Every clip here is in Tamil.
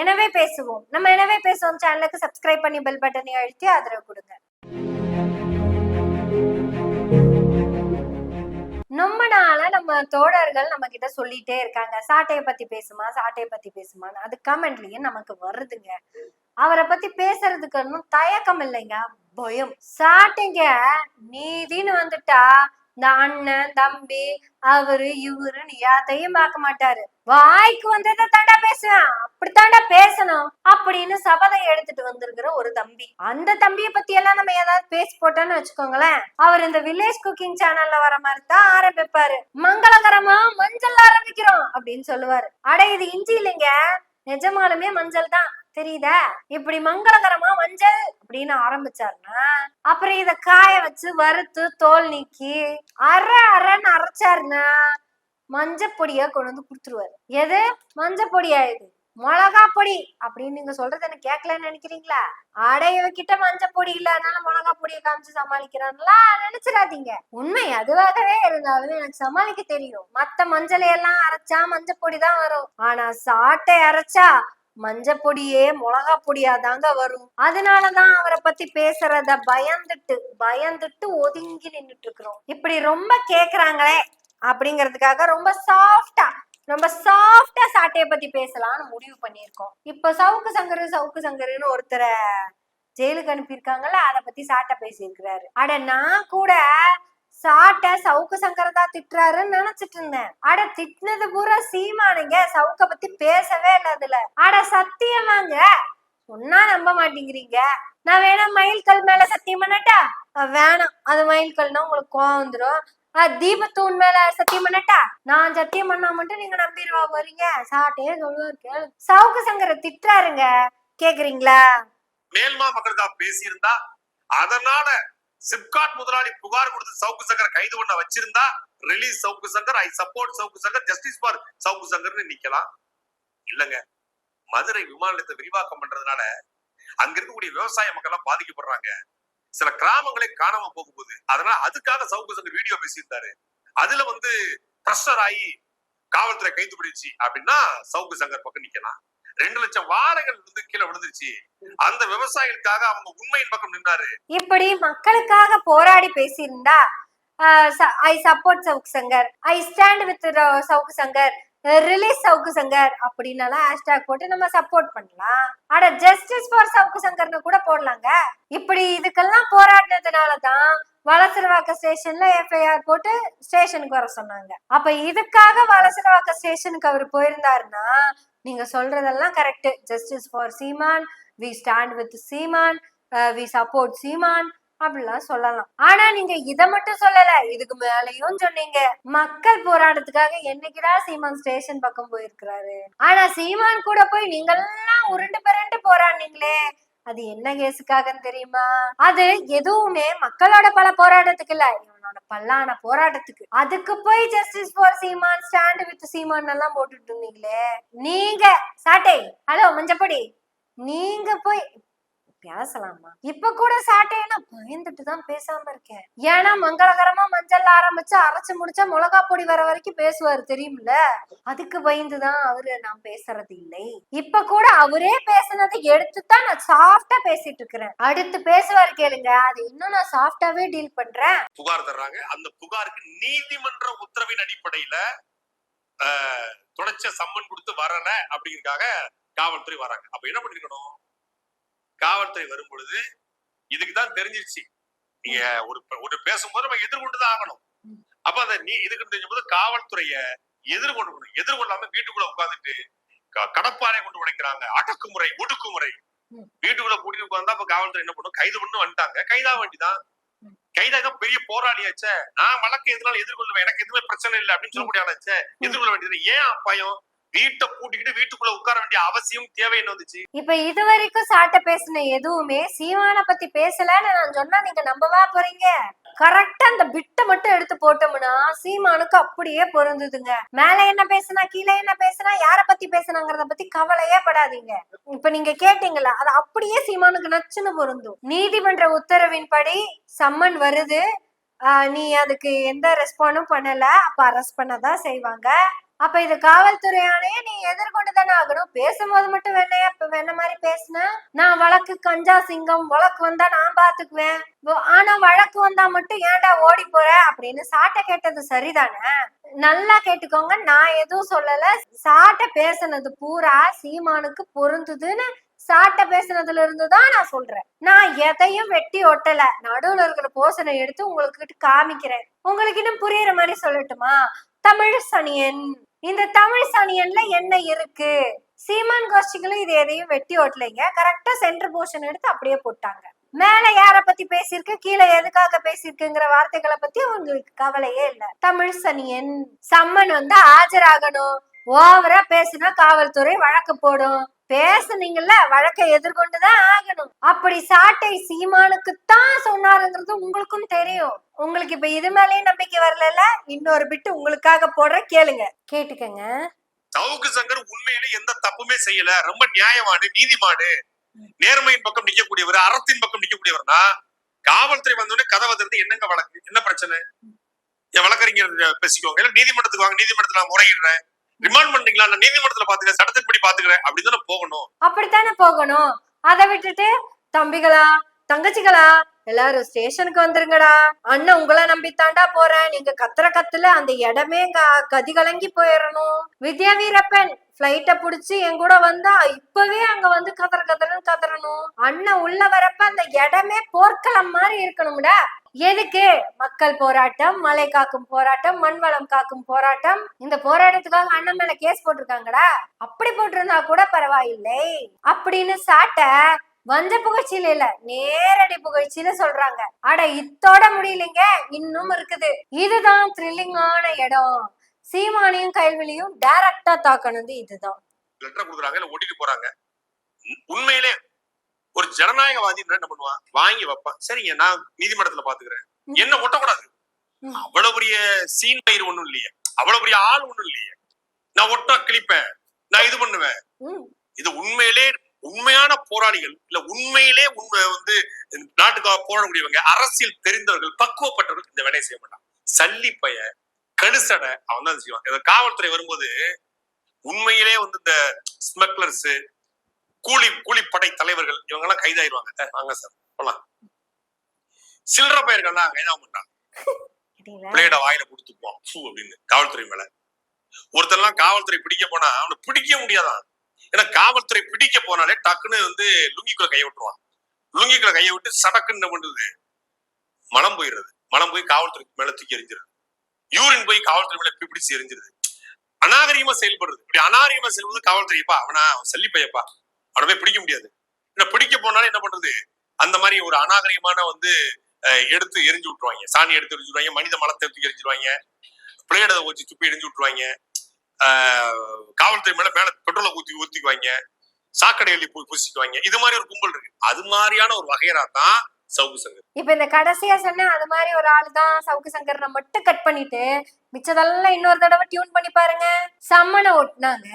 எனவே பேசுவோம். நம்ம எனவே பேசுவோம் சேனலுக்கு சப்ஸ்கிரைப் பண்ணி பெல் பட்டனை அழுத்தி ஆதரவு கொடுங்க. ரொம்ப நாளா நம்ம தோழர்கள் நம்ம கிட்ட சொல்லிட்டே இருக்காங்க. சாட்டையை பத்தி பேசுமா சாட்டையை பத்தி பேசுமான்னு. அது கமெண்ட்லயும் நமக்கு வருதுங்க. அவரை பத்தி பேசுறதுக்கு ஒன்றும் தயக்கம் இல்லைங்க. பயம். சாட்டைங்க நீதின்னு வந்துட்டா இந்த அண்ணன் தம்பி அவரு இவருன்னு யாத்தையும் பார்க்க மாட்டாரு. வாய்க்கு வந்ததை தாண்டா பேசுவேன். அப்படித்தாண்டா பேசணும் அப்படின்னு சபதம் எடுத்துட்டு வந்திருக்கிற ஒரு தம்பி. அந்த தம்பிய பத்தி எல்லாம் நம்ம ஏதாவது பேசி போட்டோம்னு வச்சுக்கோங்களேன். அவர் இந்த வில்லேஜ் குக்கிங் சேனல்ல வர மாதிரி தான் ஆரம்பிப்பாரு. மங்களகரமா மஞ்சள் ஆரம்பிக்கிறோம் அப்படின்னு சொல்லுவாரு. அட இது இஞ்சி இல்லைங்க. நிஜமாலுமே மஞ்சள் தான். தெரியுதா? இப்படி மங்களகரமா மஞ்சள் அப்படின்னு ஆரம்பிச்சாருன்னா அப்புறம் இத காய வச்சு வறுத்து தோல் நீக்கி அரை அரைன்னு அரைச்சாருன்னா மஞ்சப்பொடியா கொண்டு வந்து கொடுத்துருவாரு. எது? மஞ்சள் பொடியா இது மிளகா பொடி அப்படின்னு நீங்க சொல்றது எனக்கு கேட்கலன்னு நினைக்கிறீங்களா? அட இவகிட்ட மஞ்சள் பொடி இல்ல அதனால மிளகா பொடியை காமிச்சு சமாளிக்கிறான்ல? நினைச்சிடாதீங்க. உண்மை அதுவாகவே இருந்தாலும் எனக்கு சமாளிக்க தெரியும். மத்த மஞ்சளை எல்லாம் அரைச்சா மஞ்சள் பொடி தான் வரும். ஆனா சாட்டை அரைச்சா மஞ்சள் பொடியே மிளகா பொடியா தாங்க வரும். அதனாலதான் அவரை பத்தி பேசுறத பயந்துட்டு பயந்துட்டு ஒதுங்கி நின்னுட்டு இருக்கிறோம். இப்படி ரொம்ப கேக்குறாங்களே அப்படிங்கிறதுக்காக ரொம்ப சாஃப்டா நம்ம சாஃப்டா சாட்டையை பத்தி பேசலாம்னு முடிவு பண்ணியிருக்கோம். இப்ப சவுக்கு சங்கரு சவுக்கு சங்கருன்னு ஒருத்தரை ஜெயிலுக்கு அனுப்பியிருக்காங்கல்ல அதை பத்தி சாட்டை பேசியிருக்கிறாரு. அட நான் கூட சாட்டை சவுக்கு சங்கரதா திட்டுறாருன்னு நினைச்சிட்டு இருந்தேன். அட திட்டினது பூரா சீமானுங்க. சவுக்க பத்தி பேசவே இல்ல அதுல. அட சத்தியமாங்க சொன்னா நம்ப மாட்டேங்கிறீங்க. நான் வேணா மயில்கல் மேல சத்தியம் பண்ணட்டா? வேணாம். அது மயில்கல்னா உங்களுக்கு கோவம் வந்துடும் தீபத்தூண் மேல சத்தியம் பண்ணட்டா? நான் சத்தியம் பண்ணா மட்டும் நீங்க நம்பிடுவா போறீங்க. சாட்டையே சொல்லுவாரு சவுக்கு சங்கர திட்டுறாருங்க. கேக்குறீங்களா? மேல்மா மக்களுக்கா பேசியிருந்தா அதனால சிப்காட் முதலாளி புகார் கொடுத்து சவுக்கு சங்கர் கைது பண்ண வச்சிருந்தா release Savukku Shankar I support Savukku Shankar justice for Savukku சங்கர்னு நிக்கலாம். இல்லங்க. மதுரை விமான நிலையத்தை விரிவாக்கம் பண்றதுனால அங்க இருக்கக்கூடிய விவசாய மக்கள் எல்லாம் பாதிக்கப்படுறாங்க. சில கிராமங்களே காணாம போகும்போது அதனால அதுக்காக சவுக்கு சங்கர் வீடியோ பேசியிருந்தாரு. அதுல வந்து பிரஷர் ஆகி காவல்துறை கைது பிடிச்சு அப்படின்னா சவுக்கு சங்கர் பக்கம் நிக்கலாம். ரெண்டு லட்சம் வாழைகள் வந்து கீழே விழுந்துருச்சு. அந்த விவசாயிகளுக்காக அவங்க உண்மையின் பக்கம் நின்றாரு இப்படி மக்களுக்காக போராடி பேசியிருந்தா I support Savukku Shankar. I stand with Savukku Shankar. Release Savukku Shankar அப்படின்னாலாம் hashtag போட்டு நம்ம சப்போர்ட் பண்ணலாம். ஆனா ஜஸ்டிஸ் ஃபார் சவுக்கு சங்கர்னு கூட போடலாங்க. இப்படி இதுக்கெல்லாம் போராடினதுனால தான் வலசரவாக்க ஸ்டேஷன்ல எஃப்ஐஆர் போட்டு ஸ்டேஷனுக்கு வர சொன்னாங்க. அப்ப இதுக்காக வலசரவாக்க ஸ்டேஷனுக்கு அவர் போயிருந்தாருன்னா நீங்க சொல்றதெல்லாம் correct justice for Seeman we stand with Seeman we support Seeman அப்படிலாம் சொல்லலாம். ஆனா நீங்க இத மட்டும் சொல்லல. இதுக்கு மேலயும் சொன்னீங்க. மக்கள் போராட்டத்துக்காக என்னைக்குடா சீமான் ஸ்டேஷன் பக்கம் போயிருக்கிறாரு? ஆனா சீமான் கூட போய் நீங்கெல்லாம் உருண்டு பிறண்டு போராடினீங்களே. அது என்ன கேஸுக்காகன்னு தெரியுமா? அது எதுவுமே மக்களோட பல போராட்டத்துக்கு இல்ல. இவனோட பல்லான போராட்டத்துக்கு. அதுக்கு போய் justice for Seeman stand with Seeman எல்லாம் போட்டுட்டு இருந்தீங்களே. நீங்க சாட்டை ஹலோ மஞ்சப்பொடி. நீங்க போய் பேசலாமா? இப்ப கூட சாட்டையெல்லாம் பயந்துட்டு தான் பேசாம இருக்கேன். ஏன்னா மங்களகரமா மஞ்சள் ஆரம்பிச்சு அரைச்சு முடிச்சா மிளகா பொடி வர வரைக்கும் பேசுவாரு தெரியும்ல? அதுக்கு பயந்துதான் அவரு நான் பேசுறது இல்லை. இப்ப கூட அவரே பேசுனதை எடுத்துதான் நான் சாஃப்டா பேசிட்டு இருக்கிறேன். அடுத்து பேசுவாரு கேளுங்க அது இன்னும் நான் சாஃப்டாவே டீல் பண்றேன். புகார் தர்றாங்க. அந்த புகாருக்கு நீதிமன்ற உத்தரவின் அடிப்படையில ஆஹ், தொடர்ச்சியா சம்மன் கொடுத்து வரல அப்படிங்கறதுக்காக காவல்துறை வராங்க. அப்ப என்ன பண்ணிருக்கணும்? காவல்துறை வரும் பொழுது இதுக்குதான் தெரிஞ்சிருச்சு. நீங்க ஒரு ஒரு பேசும்போது நம்ம எதிர்கொண்டுதான் ஆகணும். அப்ப அந்த நீ இதுக்கு தெரிஞ்ச காவல்துறைய எதிர்கொண்டு எதிர்கொள்ளாம வீட்டுக்குள்ள உட்கார்ந்துட்டு க- கடப்பாறை கொண்டு உடைக்கிறாங்க அடக்குமுறை ஒடுக்குமுறை. வீட்டுக்குள்ள கூட்டிட்டு உட்கார்ந்தா அப்ப காவல்துறை என்ன பண்ணும்? கைது பண்ணு வந்துட்டாங்க. கைதாக வேண்டிதான். ம். கைதாக பெரிய போராளியாச்சே. நான் வழக்கு எதனால எதிர்கொள்வேன்? எனக்கு எதுவுமே பிரச்சனை இல்லை அப்படின்னு சொல்ல முடியாதாச்சே? எதிர்கொள்ள வேண்டியது ஏன் அப்பாயம் வீட்டை பூட்டிக்கிட்டு வீட்டுக்குள்ள உட்கார வேண்டிய அவசியம் தேவை என்ன வந்துச்சு. இப்ப இது வரைக்கும் சாட்ட பேசின எதுவுமே சீமான பத்தி பேசலன்னு நான் சொன்னா நீங்க நம்பவா போறீங்க? கரெக்டா அந்த பிட்டை மட்டும் எடுத்து போட்டோம்னா சீமானுக்கு அப்படியே பொருந்துதுங்க. மேல என்ன பேசுனா கீழே என்ன பேசுனா யார பத்தி பேசுனாங்கிறத பத்தி கவலையே படாதீங்க. இப்ப நீங்க கேட்டீங்களா அது அப்படியே சீமானுக்கு நச்சுன்னு பொருந்தும். நீதிமன்ற உத்தரவின்படி சம்மன் வருது. நீ அதுக்கு எந்த ரெஸ்பாண்டும் பண்ணல. அப்ப அரெஸ்ட் பண்ணதான் செய்வாங்க. அப்ப இது காவல்துறையானே நீ எதிர்கொண்டு தானே ஆகணும். பேசும்போது மட்டும் வெண்ணையா இப்ப வெண்ண மாதிரி பேசுன நான் வழக்கு கஞ்சா சிங்கம் வழக்கு வந்தா நான் பாத்துக்குவேன். ஆனா வழக்கு வந்தா மட்டும் ஏன்டா ஓடி போற? அப்படின்னு சாட்டை கேட்டது சரிதானே? நல்லா கேட்டுக்கோங்க நான் எதுவும் சொல்லல. சாட்டை பேசுனது பூரா சீமானுக்கு பொருந்துதுன்னு சாட்டை பேசுனதுல இருந்து தான் நான் சொல்றேன். நான் எதையும் வெட்டி ஒட்டல. நடுவுல இருக்கிற போசனை எடுத்து உங்களுக்கு காமிக்கிறேன். உங்களுக்கு இன்னும் புரியுற மாதிரி சொல்லட்டுமா? தமிழ் சனியன். இந்த தமிழ் சனியன்ல என்ன இருக்கு? சீமான் கோஷ்டிகளும் இது எதையும் வெட்டி ஓட்டலைங்க. கரெக்டா சென்டர் போர்ஷன் எடுத்து அப்படியே போட்டாங்க. மேல யார பத்தி பேசியிருக்கு? கீழே எதுக்காக பேசியிருக்குங்கிற வார்த்தைகளை பத்தி உங்களுக்கு கவலையே இல்ல. தமிழ் சனியன் சம்மன் வந்து ஆஜராகணும். ஓவரா பேசினா காவல்துறை வழக்கு போடும். பேசுனீங்கல்ல வழக்கை எதிர்கொண்டுதான் ஆகணும். அப்படி சாட்டை சீமானுக்குத்தான் சொன்னாருங்கிறது உங்களுக்கும் தெரியும். உங்களுக்கு இப்ப இது மேலயும் நம்பிக்கை வரல இன்னொரு பிட்டு உங்களுக்காக போடுற கேளுங்க. கேட்டுக்கங்க. சவுக்கு சங்கர் உண்மையில எந்த தப்புமே செய்யல. ரொம்ப நியாயமானு நீதிமானு. நேர்மையின் பக்கம் நிக்கக்கூடியவர் அறத்தின் பக்கம் நிக்கக்கூடியவர்னா காவல்துறை வந்தோடனே கதவை திறந்து என்னங்க வழக்கு? என்ன பிரச்சனை? என் வழக்கறிஞர் பேசிக்கோங்க. இல்ல நீதிமன்றத்துக்கு வாங்க நீதிமன்றத்துல நான் முறையிடுறேன். ரிமாண்ட் பண்றீங்களா? நான் நீதிமன்றத்துல பாத்துக்கிறேன் சட்டத்தின்படி பாத்துக்கிறேன். அப்படின்னு போகணும். அப்படித்தானே போகணும். அதை விட்டுட்டு தம்பிகளா தங்கச்சிகளா எல்லாரும் ஸ்டேஷனுக்கு வந்துருங்கடா. அண்ணன் உங்களை நம்பித்தாண்டா போறேன். நீங்க கத்துற கத்துல அந்த இடமே கதி கலங்கி போயிடணும் வித்யா வீரப்பன் பிளைட்ட புடிச்சு என் கூட வந்தா இப்பவே அங்க வந்து கதற கதறன்னு கதறணும். அண்ணன் உள்ள வரப்ப அந்த இடமே போர்க்களம் மாதிரி இருக்கணும்டா. எதுக்கு? மக்கள் போராட்டம் மலை காக்கும் போராட்டம் மண் வளம் காக்கும் போராட்டம். இந்த போராட்டத்துக்காக அண்ணன் மேல கேஸ் போட்டிருக்காங்கடா. அப்படி போட்டிருந்தா கூட பரவாயில்லை. அப்படின்னு சாட்ட வஞ்ச புகழ்ச்சியில இல்ல நேரடி புகழ்ச்சியில சொல்றாங்க. அட இத்தோட முடியலைங்க இன்னும் இருக்குது. இதுதான் த்ரில்லிங்கான இடம். சீமானியும் கைல்வெளியும் டைரக்டா தாக்கணுது இதுதான். லெட்டர் கொடுக்குறாங்க இல்ல ஓட்டிட்டு போறாங்க. உண்- உண்மையிலே ஒரு ஜனநாயகவாதி என்ன பண்ணுவான்? வாங்கி வைப்பான். சரிங்க நான் நீதிமன்றத்துல பாத்துக்கிறேன். என்ன ஒட்டக்கூடாது. அவ்வளவு பெரிய சீன் பயிர் ஒண்ணும் இல்லையே. அவ்வளவு பெரிய ஆள் ஒண்ணும் இல்லையே. நான் ஒட்ட கிழிப்பேன். நான் இது பண்ணுவேன். இது உண்மையிலே உண்மையான போராளிகள் இல்ல உண்மையிலே உண்மை வந்து நாட்டுக்காக போராடக்கூடியவங்க அரசியல் தெரிந்தவர்கள் பக்குவப்பட்டவர்கள் இந்த வேலையை செய்ய மாட்டான் சல்லி பைய கழுசடை அவன் தான் செய்வான். காவல்துறை வரும்போது உண்மையிலே வந்து இந்த ஸ்மக்லர்ஸ் கூலி கூலிப்படை தலைவர்கள் இவங்க எல்லாம் கைதாயிருவாங்க வாங்க சார் போலாம். சில்லற பயிர்கள்லாம் கைதாக மாட்டாங்க? பிளேட வாயில கொடுத்துப்போம் அப்படின்னு காவல்துறை மேல. ஒருத்தர்லாம் காவல்துறை பிடிக்க போனா அவனை பிடிக்க முடியாதான். ஏன்னா காவல்துறை பிடிக்க போனாலே டக்குன்னு வந்து லுங்கிக்குள்ள கையை விட்டுருவான் லுங்கிக்குள்ள கையை விட்டு சடக்குன்னு என்ன பண்ணுறது மலம் போயிடுறது. மலம் போய் காவல்துறைக்கு மேல தூக்கி எரிஞ்சிருது யூரின் போய் காவல்துறை மேல பிடிச்சி பிடிச்சு எரிஞ்சிருது அநாகரிகமா செயல்படுறது. இப்படி அநாகரிகமா செல்வது காவல்துறைப்பா அவனா அவன் சல்லி பையப்பா அவனை போய் பிடிக்க முடியாது. என்ன பிடிக்க போனாலும் என்ன பண்றது? அந்த மாதிரி ஒரு அநாகரிகமான வந்து எடுத்து எரிஞ்சு விட்டுருவாங்க. சாணி எடுத்து எரிஞ்சு மனித மலத்தை தூக்கி எரிஞ்சிருவாங்க பிளேடை வச்சு துப்பி எரிஞ்சு விட்டுருவாங்க. காவல்துறை மேல மேல பெட்ரோலை ஊத்தி ஊத்திக்குவாங்க. சாக்கடை எள்ளி பூ பூசிக்குவாங்க. இது மாதிரி ஒரு கும்பல் இருக்கு. அது மாதிரியான ஒரு வகையரா தான் சவுக்கு சங்கர். இப்ப இந்த கடைசியா சொன்ன அது மாதிரி ஒரு ஆளு தான் சவுக்கு சங்கர் மட்டும் கட் பண்ணிட்டு மிச்சதெல்லாம் இன்னொரு தடவை டியூன் பண்ணி பாருங்க. சம்மனை ஒட்டினாங்க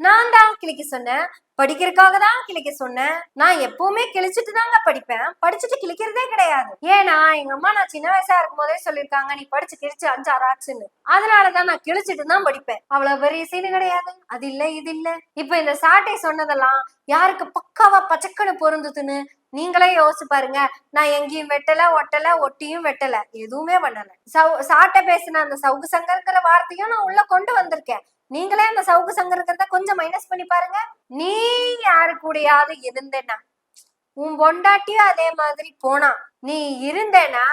நான் தான் கிளிக்க சொன்னேன். படிக்கிறதுக்காக தான் கிளிக்க சொன்னேன். நான் எப்பவுமே கிழிச்சிட்டு தாங்க படிப்பேன். படிச்சுட்டு கிழிக்கிறதே கிடையாது. ஏன்னா எங்க அம்மா நான் சின்ன வயசா இருக்கும் போதே சொல்லியிருக்காங்க நீ படிச்சு கிழிச்சு அஞ்சாறு ஆச்சுன்னு அதனாலதான் நான் கிழிச்சிட்டு தான் படிப்பேன். அவ்வளவு பெரிய சீனு கிடையாது. அது இல்ல இது இல்ல. இப்ப இந்த சாட்டை சொன்னதெல்லாம் யாருக்கு பக்காவா பச்சக்கன்னு பொருந்துதுன்னு நீங்களே யோசிச்சு பாருங்க. நான் எங்கேயும் வெட்டல ஒட்டல ஒட்டியும் வெட்டல. எதுவுமே பண்ணல. சவு சாட்டை பேசின அந்த சவுக்கு சங்கருங்கிற வார்த்தையும் நான் உள்ள கொண்டு வந்திருக்கேன். நீங்களே அந்த சவுக்கு சங்கம் இருக்கிறத கொஞ்சம் மைனஸ் பண்ணி பாருங்க. நீ யாரு கூடயாவது இருந்தேன்னா உன் பொண்டாட்டியும் அதே மாதிரி போனா நீ இருந்தேனா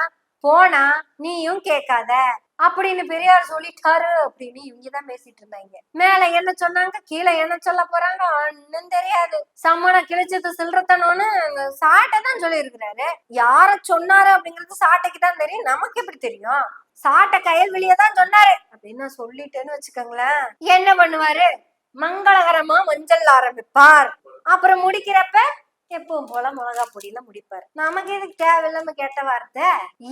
போனா நீயும் கேட்காத. அப்படின்னு பெரியார் சொல்லிட்டாரு அப்படின்னு இவங்கதான் பேசிட்டு இருந்தாங்க. மேல என்ன சொன்னாங்க? கீழே என்ன சொல்ல போறாங்க? ஒன்னும் தெரியாது. சம்மனை கிழிச்சது சில்றத்தனோன்னு சாட்டை தான் சொல்லி இருக்கிறாரு யார சொன்னாரு அப்படிங்கிறது சாட்டைக்கு தான் தெரியும். நமக்கு எப்படி தெரியும்? சாட்டை கையல் வெளியே தான் சொன்னாரு. அப்படின்னு சொல்லிட்டேன்னு வச்சுக்கோங்களேன். என்ன பண்ணுவாரு? மங்களகரமா மஞ்சள் ஆரம்பிப்பார். அப்புறம் முடிக்கிறப்ப எப்பவும் போல மிளகா பொடியில முடிப்பாரு. நமக்கு எதுக்கு தேவையில்லாம கேட்ட வார்த்தை?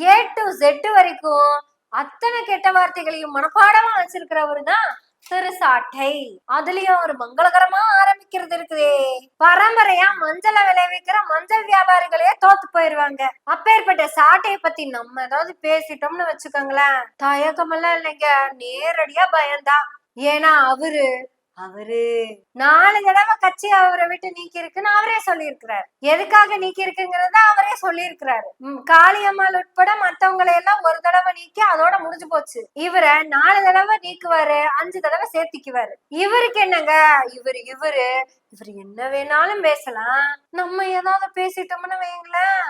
ஏ டு செட்டு வரைக்கும் அத்தனை கெட்ட வார்த்தைகளையும் மனப்பாடமா வச்சிருக்கிறவரு தான் திருசாட்டை. அதுலயும் ஒரு மங்களகரமா ஆரம்பிக்கிறது இருக்குதே. பரம்பரையா மஞ்சளை விளைவிக்கிற மஞ்சள் வியாபாரிகளே தோத்து போயிருவாங்க. அப்பேற்பட்ட சாட்டையை பத்தி நம்ம ஏதாவது பேசிட்டோம்னு வச்சுக்கோங்களேன். தயக்கமெல்லாம் இல்லைங்க. நேரடியா பயம்தான். ஏன்னா அவரு அவரு நாலு தடவை கட்சி அவரை விட்டு நீக்கி இருக்குன்னு அவரே சொல்லியிருக்கிறார். எதுக்காக நீக்கி இருக்குங்கிறத அவரே சொல்லியிருக்கிறாரு. காளியம்மாள் உட்பட மத்தவங்களை எல்லாம் ஒரு தடவை நீக்கி அதோட முடிஞ்சு போச்சு. இவரை நாலு தடவை நீக்குவாரு அஞ்சு தடவை சேர்த்திக்குவாரு. இவருக்கு என்னங்க? இவரு இவரு இவர் என்ன வேணாலும் பேசலாம். நம்ம ஏதாவது பேசிட்டோம்னு வைங்களேன்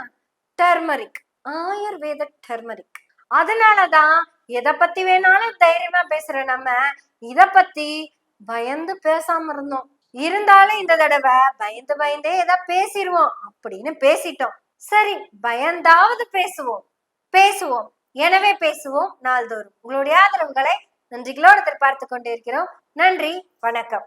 டர்மரிக் ஆயுர்வேத டர்மரிக். அதனாலதான் எதை பத்தி வேணாலும் தைரியமா பேசுற நம்ம. இத பத்தி பயந்து பேசாம இருந்தோம். இருந்தாலும் இந்த தடவை பயந்து பயந்தே ஏதா பேசிடுவோம் அப்படின்னு பேசிட்டோம். சரி பயந்தாவது பேசுவோம். பேசுவோம். எனவே பேசுவோம் நாள்தோறும். உங்களுடைய ஆதரவுகளை நன்றிகளோடு எதிர்பார்த்து கொண்டிருக்கிறோம். நன்றி வணக்கம்.